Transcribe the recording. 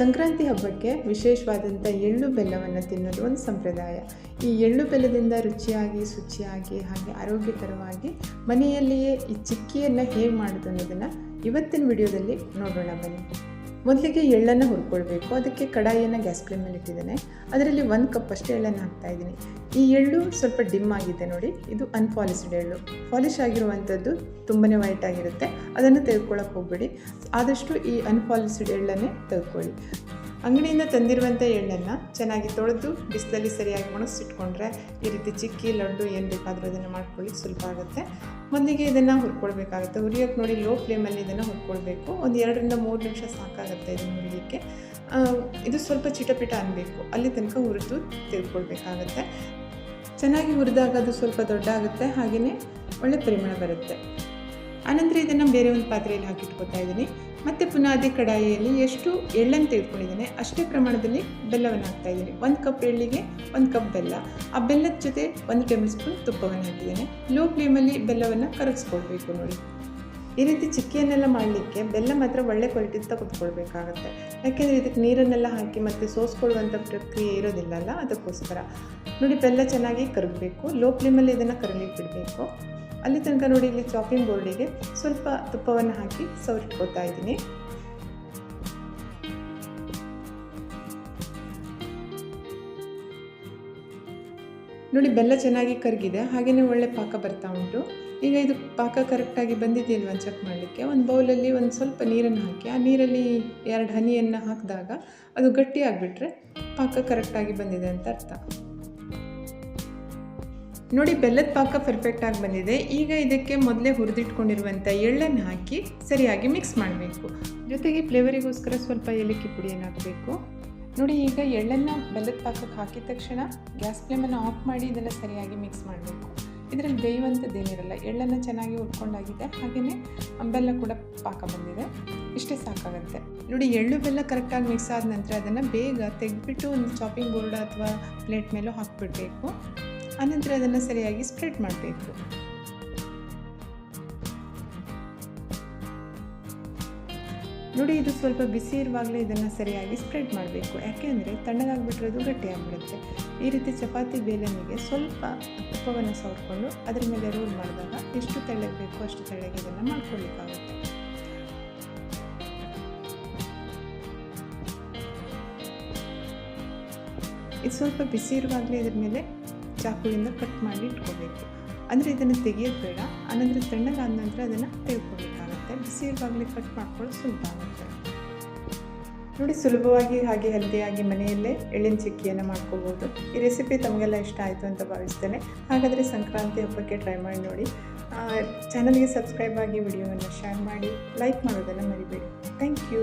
ಸಂಕ್ರಾಂತಿ ಹಬ್ಬಕ್ಕೆ ವಿಶೇಷವಾದಂಥ ಎಳ್ಳು ಬೆಲ್ಲವನ್ನು ತಿನ್ನೋದು ಒಂದು ಸಂಪ್ರದಾಯ. ಈ ಎಳ್ಳು ಬೆಲ್ಲದಿಂದ ರುಚಿಯಾಗಿ, ಶುಚಿಯಾಗಿ ಹಾಗೆ ಆರೋಗ್ಯಕರವಾಗಿ ಮನೆಯಲ್ಲಿಯೇ ಈ ಚಿಕ್ಕಿಯನ್ನು ಹೇಗೆ ಮಾಡೋದು ಅನ್ನೋದನ್ನು ಇವತ್ತಿನ ವಿಡಿಯೋದಲ್ಲಿ ನೋಡೋಣ ಬನ್ನಿ. ಮೊದಲಿಗೆ ಎಳ್ಳನ್ನು ಹುರ್ಕೊಳ್ಬೇಕು. ಅದಕ್ಕೆ ಕಡಾಯಿಯನ್ನು ಗ್ಯಾಸ್ ಫ್ಲೇಮ್ ಮೇಲೆ ಇಟ್ಟಿದ್ದೇನೆ. ಅದರಲ್ಲಿ ಒಂದು ಕಪ್ ಅಷ್ಟೇ ಎಳ್ಳನ್ನು ಹಾಕ್ತಾ ಇದ್ದೀನಿ. ಈ ಎಳ್ಳು ಸ್ವಲ್ಪ ಡಿಮ್ ಆಗಿದೆ ನೋಡಿ. ಇದು ಅನ್ಪಾಲಿಶ್ಡ್ ಎಳ್ಳು. ಪಾಲಿಶ್ ಆಗಿರುವಂಥದ್ದು ತುಂಬನೇ ವೈಟ್ ಆಗಿರುತ್ತೆ. ಅದನ್ನು ತೆಗೆದುಕೊಳ್ಳೋಕೆ ಹೋಗಬೇಡಿ. ಆದಷ್ಟು ಈ ಅನ್ಪಾಲಿಸಿಡ್ ಎಳ್ಳನ್ನೇ ತೆಗೆದುಕೊಳ್ಳಿ. ಅಂಗಡಿಯಿಂದ ತಂದಿರುವಂಥ ಎಳ್ಳನ್ನು ಚೆನ್ನಾಗಿ ತೊಳೆದು ಬಿಸಿಲಲ್ಲಿ ಸರಿಯಾಗಿ ಒಣಗಿಸಿಟ್ಕೊಂಡ್ರೆ ಈ ರೀತಿ ಚಿಕ್ಕಿ, ಲಡ್ಡು ಏನು ಬೇಕಾದರೂ ಅದನ್ನು ಮಾಡ್ಕೊಳ್ಳಿ ಸುಲಭ ಆಗುತ್ತೆ. ಮೊದಲಿಗೆ ಇದನ್ನು ಹುರ್ಕೊಳ್ಬೇಕಾಗುತ್ತೆ. ಹುರಿಯೋಕ್ಕೆ ನೋಡಿ ಲೋ ಫ್ಲೇಮಲ್ಲಿ ಇದನ್ನು ಹುರ್ಕೊಳ್ಬೇಕು. ಒಂದು ಎರಡರಿಂದ ಮೂರು ನಿಮಿಷ ಸಾಕಾಗುತ್ತೆ ಇದನ್ನು ಹುರಿಯೋಕ್ಕೆ ಇದು ಸ್ವಲ್ಪ ಚಿಟಪಿಟ ಅನ್ನಬೇಕು ಅಲ್ಲಿ ತನಕ ಹುರಿದು ತೆಗೆದುಕೊಳ್ಬೇಕಾಗತ್ತೆ. ಚೆನ್ನಾಗಿ ಹುರಿದಾಗ ಅದು ಸ್ವಲ್ಪ ದೊಡ್ಡ ಆಗುತ್ತೆ ಹಾಗೆಯೇ ಒಳ್ಳೆ ಪರಿಮಳ ಬರುತ್ತೆ. ಆನಂತರ ಇದನ್ನು ಬೇರೆ ಒಂದು ಪಾತ್ರೆಯಲ್ಲಿ ಹಾಕಿಟ್ಕೊತಾ ಇದ್ದೀನಿ. ಮತ್ತು ಪುನಃ ಅದೇ ಕಡಾಯಿಯಲ್ಲಿ ಎಷ್ಟು ಎಳ್ಳನ್ನು ತೆಗೆದುಕೊಂಡಿದ್ದೇನೆ, ಅಷ್ಟೇ ಪ್ರಮಾಣದಲ್ಲಿ ಬೆಲ್ಲವನ್ನು ಹಾಕ್ತಾ ಇದ್ದೀನಿ. ಒಂದು ಕಪ್ ಎಳ್ಳಿಗೆ, ಒಂದು ಕಪ್ ಬೆಲ್ಲ. ಆ ಬೆಲ್ಲದ ಜೊತೆ ಒಂದು ಟೇಬಲ್ ಸ್ಪೂನ್ ತುಪ್ಪವನ್ನು ಹಾಕಿದ್ದೇನೆ. ಲೋ ಫ್ಲೇಮಲ್ಲಿ ಬೆಲ್ಲವನ್ನು ಕರಗಿಸ್ಕೊಳ್ಬೇಕು ನೋಡಿ. ಈ ರೀತಿ ಚಿಕ್ಕಿಯನ್ನೆಲ್ಲ ಮಾಡಲಿಕ್ಕೆ ಬೆಲ್ಲ ಮಾತ್ರ ಒಳ್ಳೆ ಕ್ವಾಲಿಟಿ ತೆಗೆದುಕೊಳ್ಬೇಕಾಗತ್ತೆ. ಯಾಕೆಂದರೆ ಇದಕ್ಕೆ ನೀರನ್ನೆಲ್ಲ ಹಾಕಿ ಮತ್ತು ಸೋಸ್ಕೊಳ್ಳುವಂಥ ಪ್ರಕ್ರಿಯೆ ಇರೋದಿಲ್ಲಲ್ಲ, ಅದಕ್ಕೋಸ್ಕರ. ನೋಡಿ, ಬೆಲ್ಲ ಚೆನ್ನಾಗಿ ಕರಗಬೇಕು. ಲೋ ಫ್ಲೇಮಲ್ಲಿ ಇದನ್ನು ಕರಗಲಿಕ್ಕೆ ಬಿಡಬೇಕು ಅಲ್ಲಿ ತನಕ ನೋಡಿ ಇಲ್ಲಿ ಚಾಪಿಂಗ್ ಬೋರ್ಡಿಗೆ ಸ್ವಲ್ಪ ತುಪ್ಪವನ್ನು ಹಾಕಿ ಸವರಿಟ್ಕೋತಾ ಇದ್ದೀನಿ. ನೋಡಿ, ಬೆಲ್ಲ ಚೆನ್ನಾಗಿ ಕರಗಿದೆ ಹಾಗೆಯೇ ಒಳ್ಳೆ ಪಾಕ ಬರ್ತಾ ಉಂಟು. ಈಗ ಇದು ಪಾಕ ಕರೆಕ್ಟಾಗಿ ಬಂದಿದೆಯಲ್ವ ಚೆಕ್ ಮಾಡಲಿಕ್ಕೆ? ಒಂದು ಬೌಲಲ್ಲಿ ಒಂದು ಸ್ವಲ್ಪ ನೀರನ್ನು ಹಾಕಿ, ಆ ನೀರಲ್ಲಿ ಎರಡು ಹನಿಯನ್ನು ಹಾಕಿದಾಗ ಅದು ಗಟ್ಟಿಯಾಗಿಬಿಟ್ರೆ ಪಾಕ ಕರೆಕ್ಟಾಗಿ ಬಂದಿದೆ ಅಂತ ಅರ್ಥ. ನೋಡಿ, ಬೆಲ್ಲದ ಪಾಕ ಪರ್ಫೆಕ್ಟಾಗಿ ಬಂದಿದೆ. ಈಗ ಇದಕ್ಕೆ ಮೊದಲೇ ಹುರಿದಿಟ್ಕೊಂಡಿರುವಂಥ ಎಳ್ಳನ್ನು ಹಾಕಿ ಸರಿಯಾಗಿ ಮಿಕ್ಸ್ ಮಾಡಬೇಕು. ಜೊತೆಗೆ ಫ್ಲೇವರಿಗೋಸ್ಕರ ಸ್ವಲ್ಪ ಏಲಕ್ಕಿ ಪುಡಿಯನ್ನು ಹಾಕಬೇಕು. ನೋಡಿ, ಈಗ ಎಳ್ಳನ್ನು ಬೆಲ್ಲದ ಪಾಕಕ್ಕೆ ಹಾಕಿದ ತಕ್ಷಣ ಗ್ಯಾಸ್ ಫ್ಲೇಮನ್ನು ಆಫ್ ಮಾಡಿ ಇದನ್ನ ಸರಿಯಾಗಿ ಮಿಕ್ಸ್ ಮಾಡಬೇಕು. ಇದರಲ್ಲಿ ಬೇಯುವಂಥದ್ದೇನಿರಲ್ಲ, ಎಳ್ಳನ್ನು ಚೆನ್ನಾಗಿ ಹುರ್ಕೊಂಡಾಗಿದೆ. ಹಾಗೆಯೇ ಬೆಲ್ಲ ಕೂಡ ಪಾಕ ಬಂದಿದೆ. ಇಷ್ಟೇ ಸಾಕಾಗುತ್ತೆ. ನೋಡಿ, ಎಳ್ಳು ಬೆಲ್ಲ ಕರೆಕ್ಟಾಗಿ ಮಿಕ್ಸ್ ಆದ ನಂತರ ಅದನ್ನು ಬೇಗ ತೆಗೆದ್ಬಿಟ್ಟು ಒಂದು ಚಾಪಿಂಗ್ ಬೋರ್ಡ್ ಅಥವಾ ಪ್ಲೇಟ್ ಮೇಲೂ ಹಾಕಿಬಿಡ್ಬೇಕು. ಆನಂತರ ಅದನ್ನು ಸರಿಯಾಗಿ ಸ್ಪ್ರೆಡ್ ಮಾಡಬೇಕು. ನೋಡಿ, ಇದು ಸ್ವಲ್ಪ ಬಿಸಿ ಇರುವಾಗಲೇ ಇದನ್ನು ಸರಿಯಾಗಿ ಸ್ಪ್ರೆಡ್ ಮಾಡಬೇಕು. ಯಾಕೆಂದರೆ ತಣ್ಣಗಾಗ್ಬಿಟ್ರೆ ಅದು ಗಟ್ಟಿಯಾಗ್ಬಿಡುತ್ತೆ. ಈ ರೀತಿ ಚಪಾತಿ ಬೇಲನಿಗೆ ಸ್ವಲ್ಪ ತುಪ್ಪವನ್ನು ಸವರ್ಕೊಂಡು ಅದ್ರ ಮೇಲೆ ರೋಲ್ ಮಾಡಿದಾಗ ಎಷ್ಟು ತೆಳ್ಳಗೆ ಬೇಕೋ ಅಷ್ಟು ತೆಳ್ಳಗೆ ಇದನ್ನು ಮಾಡ್ಕೊಳ್ಳಿಕ್ಕಾಗುತ್ತೆ ಇದು ಸ್ವಲ್ಪ ಬಿಸಿ ಇರುವಾಗಲೇ ಇದ್ರ ಮೇಲೆ ಚಾಕುವಿಂದ ಕಟ್ ಮಾಡಿ ಇಟ್ಕೋಬೇಕು. ಅಂದರೆ ಇದನ್ನು ತೆಗೆಯೋದು ಬೇಡ. ಆನಂತರ ತಣ್ಣಗಾದ ನಂತರ ಅದನ್ನು ತೆಗೆದುಕೊಳ್ಬೇಕಾಗುತ್ತೆ. ಬಿಸಿ ಇರುವಾಗಲೇ ಕಟ್ ಮಾಡ್ಕೊಳ್ಳೋದು ಸುಲಭ ಆಗುತ್ತೆ. ನೋಡಿ, ಸುಲಭವಾಗಿ ಹಾಗೆ ಹೆಲ್ದಿಯಾಗಿ ಮನೆಯಲ್ಲೇ ಎಳ್ಳಿನ ಚಿಕ್ಕಿಯನ್ನು ಮಾಡ್ಕೋಬೋದು ಈ ರೆಸಿಪಿ ತಮಗೆಲ್ಲ ಇಷ್ಟ ಆಯಿತು ಅಂತ ಭಾವಿಸ್ತೇನೆ. ಹಾಗಾದರೆ ಸಂಕ್ರಾಂತಿ ಹಬ್ಬಕ್ಕೆ ಟ್ರೈ ಮಾಡಿ ನೋಡಿ. ಚಾನಲ್ಗೆ ಸಬ್ಸ್ಕ್ರೈಬ್ ಆಗಿ ವಿಡಿಯೋವನ್ನು ಶೇರ್ ಮಾಡಿ ಲೈಕ್ ಮಾಡೋದನ್ನು ಮರಿಬೇಡಿ. Thank you